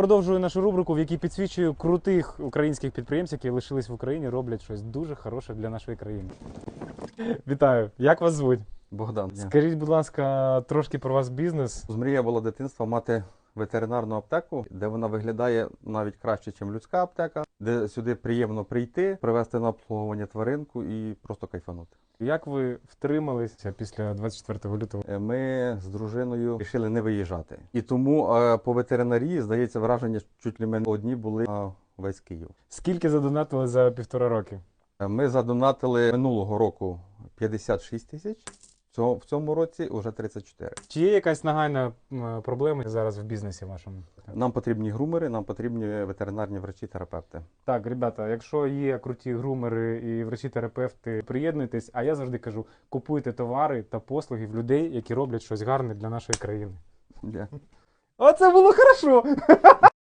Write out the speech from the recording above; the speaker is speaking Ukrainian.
Продовжую нашу рубрику, в якій підсвічую крутих українських підприємців, які лишились в Україні, роблять щось дуже хороше для нашої країни. Вітаю! Як вас звуть? Богдан. Скажіть, будь ласка, трошки про вас бізнес. Мрія була дитинства мати ветеринарну аптеку, де вона виглядає навіть краще, ніж людська аптека, де сюди приємно прийти, привезти на обслуговування тваринку і просто кайфанути. Як ви втрималися після 24 лютого? Е, Ми з дружиною вирішили не виїжджати. І тому е, по ветеринарії, здається, враження, що чуть ли ми одні були на весь Київ. Скільки задонатили за півтора роки? Е, Ми задонатили минулого року 56 тисяч. Цього- В цьому році вже 34. Чи є якась нагальна м, проблема зараз в бізнесі вашому? Нам потрібні грумери, нам потрібні ветеринарні врачі-терапевти. Так, ребята, якщо є круті грумери і врачі-терапевти, приєднуйтесь. А я завжди кажу: купуйте товари та послуги в людей, які роблять щось гарне для нашої країни. Дякую. Оце було хорошо!